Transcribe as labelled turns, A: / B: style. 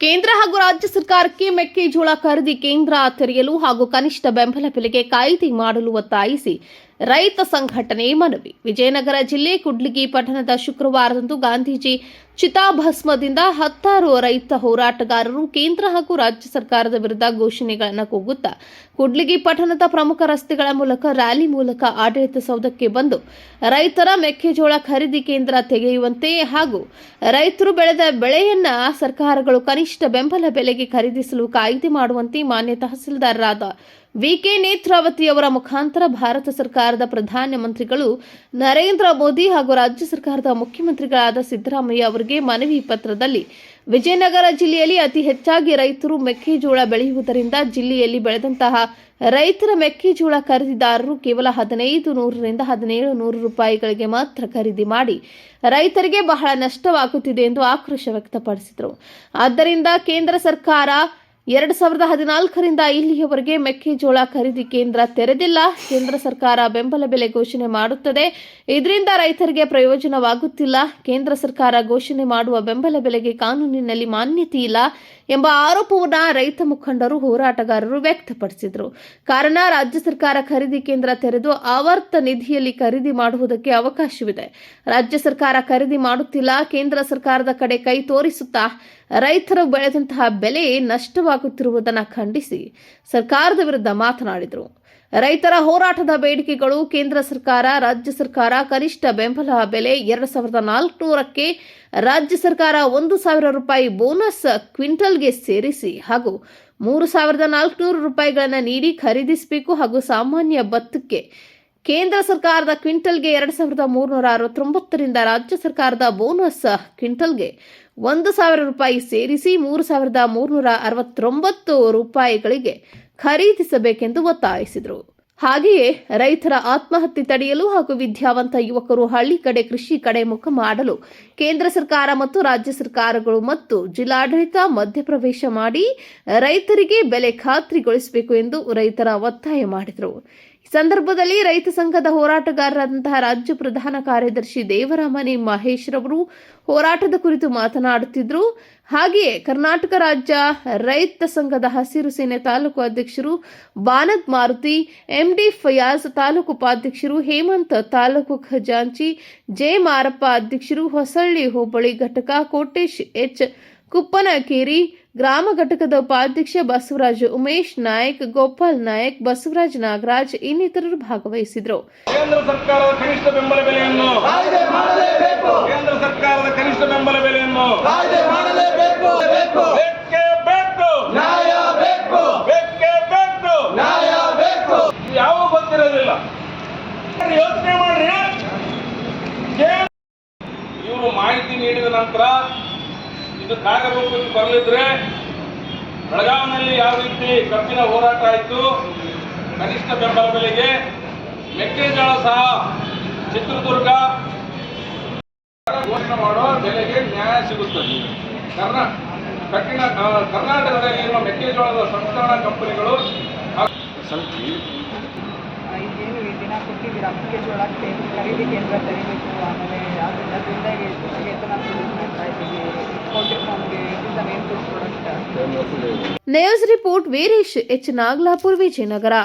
A: ಕೇಂದ್ರ ಹಾಗೂ ರಾಜ್ಯ ಸರ್ಕಾರಕ್ಕೆ ಮೆಕ್ಕೆಜೋಳ ಖರೀದಿ ಕೇಂದ್ರ ತೆರೆಯಲು ಹಾಗೂ ಕನಿಷ್ಠ ಬೆಂಬಲ ಬೆಲೆಗೆ ಕಾಯ್ದೆ ಮಾಡಲು ಒತ್ತಾಯಿಸಿ ರೈತ ಸಂಘಟನೆ ಮನವಿ. ವಿಜಯನಗರ ಜಿಲ್ಲೆ ಕುಡ್ಲಿಗಿ ಪಟ್ಟಣದ ಶುಕ್ರವಾರದಂದು ಗಾಂಧೀಜಿ ಚಿತಾಭಸ್ಮದಿಂದ ಹತ್ತಾರು ರೈತ ಹೋರಾಟಗಾರರು ಕೇಂದ್ರ ಹಾಗೂ ರಾಜ್ಯ ಸರ್ಕಾರದ ವಿರುದ್ಧ ಘೋಷಣೆಗಳನ್ನು ಕೂಗುತ್ತಾ, ಕುಡ್ಲಿಗಿ ಪಟ್ಟಣದ ಪ್ರಮುಖ ರಸ್ತೆಗಳ ಮೂಲಕ ರ್ಯಾಲಿ ಮೂಲಕ ಆಡಳಿತ ಸೌಧಕ್ಕೆ ಬಂದು, ರೈತರ ಮೆಕ್ಕೆಜೋಳ ಖರೀದಿ ಕೇಂದ್ರ ತೆಗೆಯುವಂತೆ ಹಾಗೂ ರೈತರು ಬೆಳೆದ ಬೆಳೆಯನ್ನ ಸರ್ಕಾರಗಳು ಕನಿಷ್ಠ ಬೆಂಬಲ ಬೆಲೆಗೆ ಖರೀದಿಸಲು ಕಾಯ್ದೆ ಮಾಡುವಂತೆ ಮಾನ್ಯ ತಹಸೀಲ್ದಾರರಾದ ವಿಕೆ ನೇತ್ರಾವತಿಯವರ ಮುಖಾಂತರ ಭಾರತ ಸರ್ಕಾರದ ಪ್ರಧಾನಮಂತ್ರಿಗಳು ನರೇಂದ್ರ ಮೋದಿ ಹಾಗೂ ರಾಜ್ಯ ಸರ್ಕಾರದ ಮುಖ್ಯಮಂತ್ರಿಗಳಾದ ಸಿದ್ದರಾಮಯ್ಯ ಅವರಿಗೆ ಮನವಿ ಪತ್ರದಲ್ಲಿ ವಿಜಯನಗರ ಜಿಲ್ಲೆಯಲ್ಲಿ ಅತಿ ಹೆಚ್ಚಾಗಿ ರೈತರು ಮೆಕ್ಕೆಜೋಳ ಬೆಳೆಯುವುದರಿಂದ ಜಿಲ್ಲೆಯಲ್ಲಿ ಬೆಳೆದಂತಹ ರೈತರ ಮೆಕ್ಕೆಜೋಳ ಖರೀದಿದಾರರು ಕೇವಲ ಹದಿನೈದು ನೂರರಿಂದ ಹದಿನೇಳು ನೂರು ರೂಪಾಯಿಗಳಿಗೆ ಮಾತ್ರ ಖರೀದಿ ಮಾಡಿ ರೈತರಿಗೆ ಬಹಳ ನಷ್ಟವಾಗುತ್ತಿದೆ ಎಂದು ಆಕ್ರೋಶ ವ್ಯಕ್ತಪಡಿಸಿದರು. ಆದ್ದರಿಂದ ಕೇಂದ್ರ ಸರ್ಕಾರ ಎರಡು ಸಾವಿರದ ಹದಿನಾಲ್ಕರಿಂದ ಇಲ್ಲಿಯವರೆಗೆ ಮೆಕ್ಕೆಜೋಳ ಖರೀದಿ ಕೇಂದ್ರ ತೆರೆದಿಲ್ಲ. ಕೇಂದ್ರ ಸರ್ಕಾರ ಬೆಂಬಲ ಬೆಲೆ ಘೋಷಣೆ ಮಾಡುತ್ತದೆ. ಇದರಿಂದ ರೈತರಿಗೆ ಪ್ರಯೋಜನವಾಗುತ್ತಿಲ್ಲ. ಕೇಂದ್ರ ಸರ್ಕಾರ ಘೋಷಣೆ ಮಾಡುವ ಬೆಂಬಲ ಬೆಲೆಗೆ ಕಾನೂನಿನಲ್ಲಿ ಮಾನ್ಯತೆ ಇಲ್ಲ ಎಂಬ ಆರೋಪವನ್ನು ರೈತ ಮುಖಂಡರು ಹೋರಾಟಗಾರರು ವ್ಯಕ್ತಪಡಿಸಿದರು. ಕಾರಣ, ರಾಜ್ಯ ಸರ್ಕಾರ ಖರೀದಿ ಕೇಂದ್ರ ತೆರೆದು ಆವರ್ತ ನಿಧಿಯಲ್ಲಿ ಖರೀದಿ ಮಾಡುವುದಕ್ಕೆ ಅವಕಾಶವಿದೆ. ರಾಜ್ಯ ಸರ್ಕಾರ ಖರೀದಿ ಮಾಡುತ್ತಿಲ್ಲ. ಕೇಂದ್ರ ಸರ್ಕಾರದ ಕಡೆ ಕೈ ತೋರಿಸುತ್ತಾ ರೈತರು ಬೆಳೆದಂತಹ ಬೆಲೆ ನಷ್ಟವಾಗುತ್ತಿರುವುದನ್ನು ಖಂಡಿಸಿ ಸರ್ಕಾರದ ವಿರುದ್ಧ ಮಾತನಾಡಿದರು. ರೈತರ ಹೋರಾಟದ ಬೇಡಿಕೆಗಳು ಕೇಂದ್ರ ಸರ್ಕಾರ, ರಾಜ್ಯ ಸರ್ಕಾರ ಕನಿಷ್ಠ ಬೆಂಬಲ ಬೆಲೆ ಎರಡು ಸಾವಿರದ ನಾಲ್ಕುನೂರಕ್ಕೆ ರಾಜ್ಯ ಸರ್ಕಾರ ಒಂದು ಸಾವಿರ ರೂಪಾಯಿ ಬೋನಸ್ ಕ್ವಿಂಟಲ್ಗೆ ಸೇರಿಸಿ ಹಾಗೂ ಮೂರು ಸಾವಿರದ ನಾಲ್ಕುನೂರು ರೂಪಾಯಿಗಳನ್ನು ನೀಡಿ ಖರೀದಿಸಬೇಕು ಹಾಗೂ ಸಾಮಾನ್ಯ ಭತ್ತಕ್ಕೆ ಕೇಂದ್ರ ಸರ್ಕಾರದ ಕ್ವಿಂಟಲ್ಗೆ ಎರಡು ಸಾವಿರದ ಮೂರುನೂರ ಅರವತ್ತೊಂಬತ್ತರಿಂದ ರಾಜ್ಯ ಸರ್ಕಾರದ ಬೋನಸ್ ಕ್ವಿಂಟಲ್ಗೆ ಒಂದು ಸಾವಿರ ರೂಪಾಯಿ ಸೇರಿಸಿ ಮೂರು ಸಾವಿರದ ಮೂರುನೂರ ಅರವತ್ತೊಂಬತ್ತು ರೂಪಾಯಿಗಳಿಗೆ ಖರೀದಿಸಬೇಕೆಂದು ಒತ್ತಾಯಿಸಿದರು. ಹಾಗೆಯೇ ರೈತರ ಆತ್ಮಹತ್ಯೆ ತಡೆಯಲು ಹಾಗೂ ವಿದ್ಯಾವಂತ ಯುವಕರು ಹಳ್ಳಿ ಕಡೆ ಕೃಷಿ ಕಡೆ ಮುಖ ಮಾಡಲು ಕೇಂದ್ರ ಸರ್ಕಾರ ಮತ್ತು ರಾಜ್ಯ ಸರ್ಕಾರಗಳು ಮತ್ತು ಜಿಲ್ಲಾಡಳಿತ ಮಧ್ಯಪ್ರವೇಶ ಮಾಡಿ ರೈತರಿಗೆ ಬೆಲೆ ಖಾತ್ರಿಗೊಳಿಸಬೇಕು ಎಂದು ರೈತರ ಒತ್ತಾಯ ಮಾಡಿದರು. ಸಂದರ್ಭದಲ್ಲಿ ರೈತ ಸಂಘದ ಹೋರಾಟಗಾರರಂತಹ ರಾಜ್ಯ ಪ್ರಧಾನ ಕಾರ್ಯದರ್ಶಿ ದೇವರಮನೆ ಮಹೇಶ್ ರವರು ಹೋರಾಟದ ಕುರಿತು ಮಾತನಾಡುತ್ತಿದ್ದರು ಹಾಗೆಯೇ ಕರ್ನಾಟಕ ರಾಜ್ಯ ರೈತ ಸಂಘದ ಹಸಿರು ಸೇನೆ ತಾಲೂಕು ಅಧ್ಯಕ್ಷರು ಬಾನದ್ ಮಾರುತಿ, ಎಂಡಿ ಫಯಾಜ್ ತಾಲೂಕು ಉಪಾಧ್ಯಕ್ಷರು ಹೇಮಂತ್, ತಾಲೂಕು ಖಜಾಂಚಿ, ಜೆ ಮಾರಪ್ಪ ಅಧ್ಯಕ್ಷರು ಹೊಸಳ್ಳಿ ಹೋಬಳಿ ಘಟಕ ಕೋಟೇಶ್ ಎಚ್ ಕುಪ್ಪನಕೇರಿ ಗ್ರಾಮ ಘಟಕದ ಉಪಾಧ್ಯಕ್ಷ ಬಸವರಾಜ್ ಉಮೇಶ್ ನಾಯಕ್ ಗೋಪಾಲ್ ನಾಯಕ್ ಬಸವರಾಜ್ ನಾಗರಾಜ್ ಇನ್ನಿತರರು ಭಾಗವಹಿಸಿದರು.
B: ಕೇಂದ್ರ ಸರ್ಕಾರದ ಕನಿಷ್ಠ ಬೆಂಬಲ ಬೆಲೆಯನ್ನು ಕೇಂದ್ರ ಸರ್ಕಾರದ ಕನಿಷ್ಠ ಬೆಂಬಲ ಬೆಲೆಯನ್ನು
C: ಕಾಯ್ದೆ ಮಾಡಲೇಬೇಕು. ಬೇಕು.
B: ಬೇಕು
C: ನ್ಯಾಯ ಬೇಕು.
B: ಬೇಕೇ ಬೇಕು.
C: ನ್ಯಾಯ ಬೇಕು.
B: ಯಾವ ಗೊತ್ತಿರೋದಿಲ್ಲ. ಯೋಚನೆ ಮಾಡ್ರಿ. ಇವರು ಮಾಹಿತಿ ನೀಡಿದ ನಂತರ ಇದು ಕಾರ್ಯರೂಪಕ್ಕೆ ಬರಲಿದ್ರೆ ಬೆಳಗಾವಿನಲ್ಲಿ ಯಾವ ರೀತಿ ಕಬ್ಬಿನ ಹೋರಾಟ ಆಯಿತು ಕನಿಷ್ಠ ಬೆಂಬಲ ಬೆಲೆಗೆ ಮೆಕ್ಕೆಜೋಳ ಸಹ ಚಿತ್ರದುರ್ಗ ಘೋಷಣೆ ಮಾಡೋ ಬೆಲೆಗೆ ನ್ಯಾಯ ಸಿಗುತ್ತದೆ ಕರ್ನಾ ಕಠಿಣ ಕರ್ನಾಟಕದಲ್ಲಿ ಇರುವ ಮೆಕ್ಕೆಜೋಳದ ಸಂಸ್ಕರಣಾ ಕಂಪನಿಗಳು
D: ಈಗೇನು ಈ ದಿನ ಕೊಟ್ಟಿದ್ದೀರಾ? ಮೆಕ್ಕೆಜೋಳ ಖರೀದಿ ಕೇಂದ್ರ ತೆರಿಬೇಕು ಆಮೇಲೆ ಅದರಿಂದ ವೇತನ ಮಾಡ್ತಾ ಇದ್ದೀವಿ
A: news report Veeresh H Naglapur Vijayanagara